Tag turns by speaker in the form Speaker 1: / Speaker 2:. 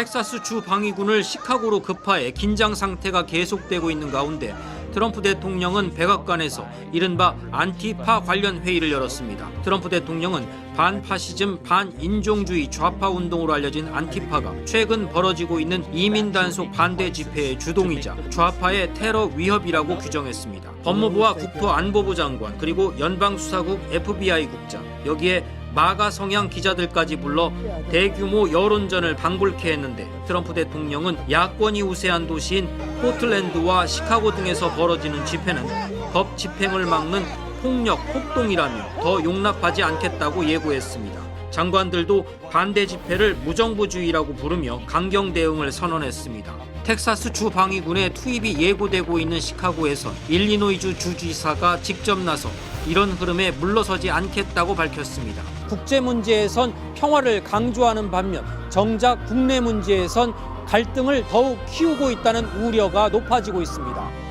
Speaker 1: 텍사스 주 방위군을 시카고로 급파해 긴장 상태가 계속되고 있는 가운데 트럼프 대통령은 백악관에서 이른바 안티파 관련 회의를 열었습니다. 트럼프 대통령은 반파시즘 반인종주의 좌파 운동으로 알려진 안티파가 최근 벌어지고 있는 이민 단속 반대 집회의 주동이자 좌파의 테러 위협이라고 규정했습니다. 법무부와 국토안보부 장관 그리고 연방수사국 FBI 국장 여기에 마가 성향 기자들까지 불러 대규모 여론전을 방불케 했는데 트럼프 대통령은 야권이 우세한 도시인 포틀랜드와 시카고 등에서 벌어지는 집회는 법 집행을 막는 폭력 폭동이라며 더 용납하지 않겠다고 예고했습니다. 장관들도 반대 집회를 무정부주의라고 부르며 강경 대응을 선언했습니다. 텍사스 주 방위군의 투입이 예고되고 있는 시카고에선 일리노이주 주지사가 직접 나서 이런 흐름에 물러서지 않겠다고 밝혔습니다. 국제 문제에선 평화를 강조하는 반면 정작 국내 문제에선 갈등을 더욱 키우고 있다는 우려가 높아지고 있습니다.